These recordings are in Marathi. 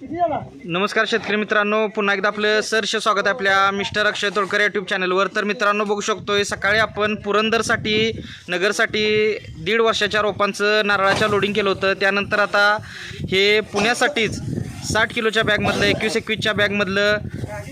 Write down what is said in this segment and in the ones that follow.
नमस्कार शेतकरी मित्रांनो पुन्हा एकदा आपलं सरश स्वागत आहे आपल्या मिस्टर अक्षय तोडकर यूट्यूब चॅनलवर तर मित्रांनो बघू शकतोय सकाळी आपण पुरंदरसाठी नगरसाठी दीड वर्षाच्या रोपांचं नारळाच्या लोडिंग केलं होतं. त्यानंतर आता हे पुण्यासाठीच साठ किलोच्या बॅगमधलं एकवीस एकवीसच्या बॅगमधलं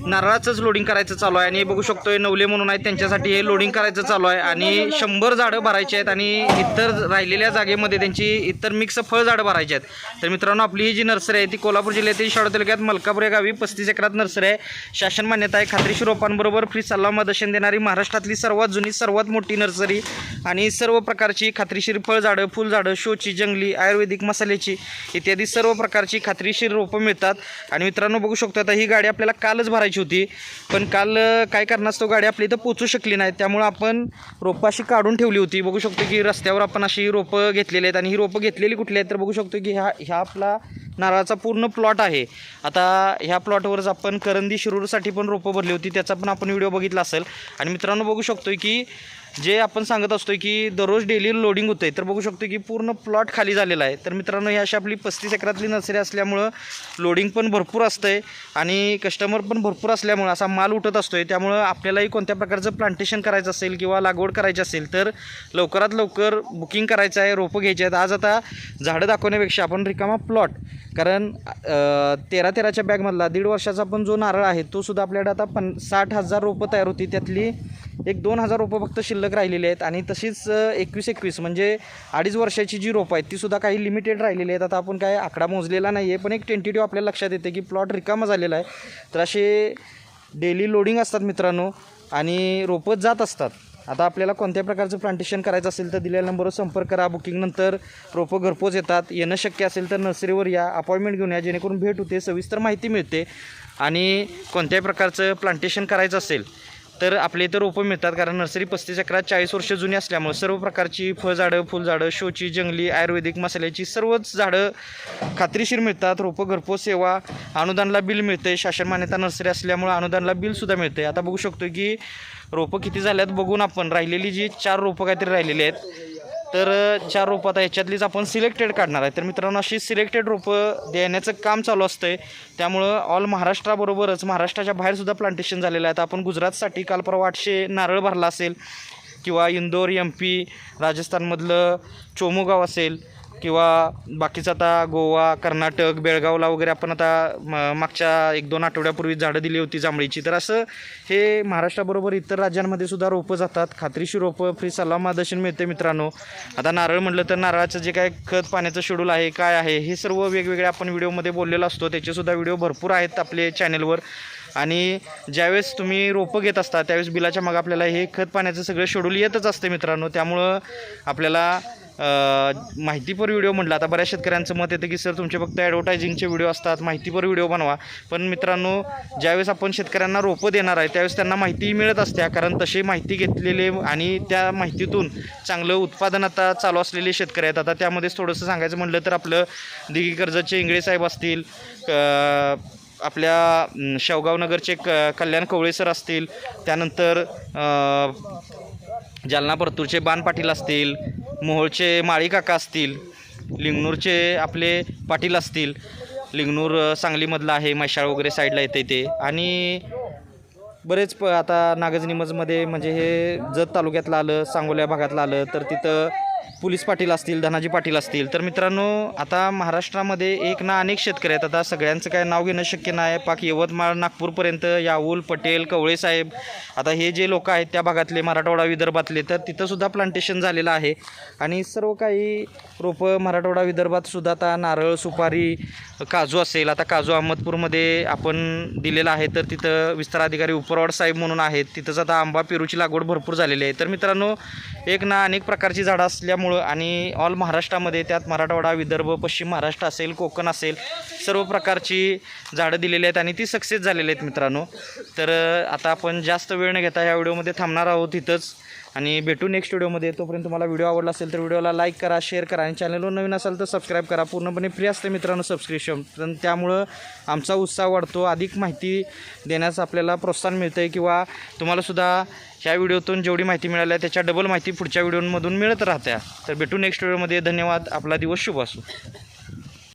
नारळाचंच लोडिंग करायचं चालू आहे. आणि बघू शकतोय नवले म्हणून आहेत त्यांच्यासाठी हे लोडिंग करायचं चालू आहे. आणि शंभर झाडं भरायची आहेत आणि इतर राहिलेल्या जागेमध्ये त्यांची इतर मिक्स फळ झाडं भरायची आहेत. तर मित्रांनो आपली ही जी नर्सरी आहे ती कोल्हापूर जिल्ह्यातील शाळा तालुक्यात मलकापूर या गावी पस्तीस एकरात नर्सरी आहे. शासन मान्यता आहे खात्रीशीर रोपांबरोबर फ्री सल्ला दर्शन देणारी महाराष्ट्रातली सर्वात जुनी सर्वात मोठी नर्सरी आणि सर्व प्रकारची खात्रीशीर फळझाडं फुलझाडं शोची जंगली आयुर्वेदिक मसाल्याची इत्यादी सर्व प्रकारची खात्रीशीर रोपं मिळतात. आणि मित्रांनो बघू शकतो आता ही गाडी आपल्याला कालच भरायची होती. पण काल काय कारणास्तव गाडी आपली इथं पोचू शकली नाही. त्यामुळं आपण रोपं अशी काढून ठेवली होती. बघू शकतो की रस्त्यावर आपण अशी रोपं घेतलेली आहेत. आणि ही रोपं घेतलेली कुठली आहेत तर बघू शकतो की ह्या ह्या आपला नारळाचा पूर्ण प्लॉट आहे. आता ह्या प्लॉटवरच आपण करंदी शिरूरसाठी पण रोपं भरली होती त्याचा पण आपण व्हिडिओ बघितला असेल. आणि मित्रांनो बघू शकतो की जे आपण सांगत असतो की दररोज डेली लोडिंग होतंय तर बघू शकतो की पूर्ण प्लॉट खाली झालेला आहे. तर मित्रांनो ही अशी आपली पस्तीस एकरातली नर्सरी असल्यामुळं लोडिंग पण भरपूर असतं आहे आणि कस्टमर पण भरपूर असल्यामुळं असा माल उठत असतो आहे त्यामुळं आपल्यालाही कोणत्या प्रकारचं प्लांटेशन करायचं असेल किंवा लागवड करायची असेल तर लवकरात लवकर बुकिंग करायचं आहे रोपं घ्यायची आहेत. आज आता झाडं दाखवण्यापेक्षा आपण रिकामा प्लॉट कारण तेरा तेराच्या बॅगमधला दीड वर्षाचा पण जो नारळ आहे तो सुद्धा आपल्याकडे आता पन साठ हजार रोपं तयार होती. त्यातली एक दोन हजार रोपं फक्त शिल्लक राहिलेली आहेत आणि तशीच एकवीस एकवीस म्हणजे अडीच वर्षाची जी रोपं आहेत ती सुद्धा काही लिमिटेड राहिलेली आहेत. आता आपण काय आकडा मोजलेला नाही आहे पण एक टेंटेटिव्ह आपल्याला लक्षात येते की प्लॉट रिकामा झालेला आहे. तर असे डेली लोडिंग असतात मित्रांनो आणि रोपं जात असतात. आता आपल्याला कोणत्या प्रकारचं प्लांटेशन करायचं असेल तर दिलेल्या नंबरवर संपर्क करा. बुकिंगनंतर रोपं घरपोच येतात. येणं शक्य असेल तर नर्सरीवर या. अपॉइंटमेंट घेऊन या जेणेकरून भेट होते सविस्तर माहिती मिळते आणि कोणत्याही प्रकारचं प्लांटेशन करायचं असेल तर आपल्या इथं रोपं मिळतात कारण नर्सरी पस्तीस अकरा चाळीस वर्ष जुनी असल्यामुळं सर्व प्रकारची फळझाडं फुलझाडं शोची जंगली आयुर्वेदिक मसाल्याची सर्वच झाडं खात्रीशीर मिळतात. रोपं घरपोच सेवा अनुदानला बिल मिळते शासन मान्यता नर्सरी असल्यामुळं अनुदानला बिलसुद्धा मिळते आता बघू शकतो की रोपं किती झाल्यात बघून आपण. राहिलेली जी चार रोपं काहीतरी राहिलेली आहेत तर चार रोपं आता ह्याच्यातलीच आपण सिलेक्टेड काढणार आहे. तर मित्रांनो अशी सिलेक्टेड रोपं देण्याचं काम चालू असतंय. त्यामुळं ऑल महाराष्ट्राबरोबरच महाराष्ट्राच्या बाहेरसुद्धा प्लांटेशन झालेलं आहे. आता आपण गुजरातसाठी काल परवा आठशे नारळ भरला असेल किंवा इंदोर एम पी राजस्थानमधलं चोमोगाव असेल किंवा बाकीचं आता गोवा कर्नाटक बेळगावला वगैरे आपण आता म मागच्या एक दोन आठवड्यापूर्वी झाडं दिली होती जांभळीची. तर असं हे महाराष्ट्राबरोबर इतर राज्यांमध्ये सुद्धा रोपं जातात. खात्रीशी रोपं फ्री सल्ला मार्गदर्शन मिळते मित्रांनो. आता नारळ म्हटलं तर नारळाचं जे काय खत पाण्याचं शेड्यूल आहे काय आहे हे सर्व वेगवेगळे आपण व्हिडिओमध्ये बोललेलो असतो. त्याचेसुद्धा व्हिडिओ भरपूर आहेत आपले चॅनलवर. आणि ज्यावेळेस तुम्ही रोपं घेत असता त्यावेळेस बिलाच्या मग आपल्याला हे खत पाण्याचं सगळं शेड्यूल येतच असते मित्रांनो. त्यामुळं आपल्याला माहितीपर व्हिडिओ म्हटलं. आता बऱ्याच शेतकऱ्यांचं मत येतं की सर तुमचे फक्त ॲडव्हर्टायझिंगचे व्हिडिओ असतात. माहितीपर व्हिडिओ बनवा. पण मित्रांनो ज्यावेळेस आपण शेतकऱ्यांना रोपं देणार आहे त्यावेळेस त्यांना माहिती मिळत असते. कारण तशी माहिती घेतलेले आणि त्या माहितीतून चांगलं उत्पादन आता चालू असलेले शेतकरी आहेत. आता त्यामध्येच थोडंसं सांगायचं म्हटलं तर आपलं दिघी कर्जाचे इंगळे साहेब असतील आपल्या शेवगावनगरचे क कल्याण कवळे सर असतील त्यानंतर जालना परतूरचे बाण पाटील असतील मोहोळचे माळी काका असतील लिंगनूरचे आपले पाटील असतील लिंगनूर सांगलीमधलं आहे म्हैशाळ वगैरे साईडला येते ते. आणि बरेच प आता नागजनिमजमध्ये म्हणजे हे जत तालुक्यातलं आलं सांगोल्या भागातलं आलं तर तिथं पोलीस पाटील असतील धनाजी पाटील असतील. तर मित्रांनो आता महाराष्ट्रामध्ये एक ना अनेक शेतकरी आहेत. आता सगळ्यांचं काय नाव घेणं शक्य नाही. पाक यवतमाळ नागपूरपर्यंत याऊल पटेल कवळे साहेब. आता हे जे लोक आहेत त्या भागातले मराठवाडा विदर्भातले तर तिथंसुद्धा प्लांटेशन झालेलं आहे. आणि सर्व काही रोपं मराठवाडा विदर्भात सुद्धा आता नारळ सुपारी काजू असेल. आता काजू अहमदपूरमध्ये आपण दिलेलं आहे तर तिथं विस्तार अधिकारी उपरवाड साहेब म्हणून आहेत. तिथंच आता आंबा पेरूची लागवड भरपूर झालेली आहे. तर मित्रांनो एक ना अनेक प्रकारची झाडं असल्या असल्यामुळं आणि ऑल महाराष्ट्रामध्ये त्यात मराठवाडा विदर्भ पश्चिम महाराष्ट्र असेल कोकण असेल सर्व प्रकारची झाडं दिलेली आहेत आणि ती सक्सेस झालेली आहेत मित्रांनो. तर आता आपण जास्त वेळ न घेता या व्हिडिओमध्ये थांबणार आहोत इथंच. आणि भेटू नेक्स्ट व्हिडिओमध्ये तोपर्यंत तुम्हाला व्हिडिओ आवडला असेल तर व्हिडिओला लाईक करा शेअर करा. आणि चॅनलवर नवीन असाल तर सबस्क्राईब करा. पूर्णपणे फ्री असते मित्रांनो सबस्क्रिप्शन पण त्यामुळं आमचा उत्साह वाढतो. अधिक माहिती देण्यास आपल्याला प्रोत्साहन मिळतं आहे किंवा तुम्हालासुद्धा ह्या व्हिडिओतून जेवढी माहिती मिळाली आहे त्याच्या डबल माहिती पुढच्या व्हिडिओमधून मिळत राहत्या. तर भेटू नेक्स्ट व्हिडिओमध्ये धन्यवाद. आपला दिवस शुभ असो.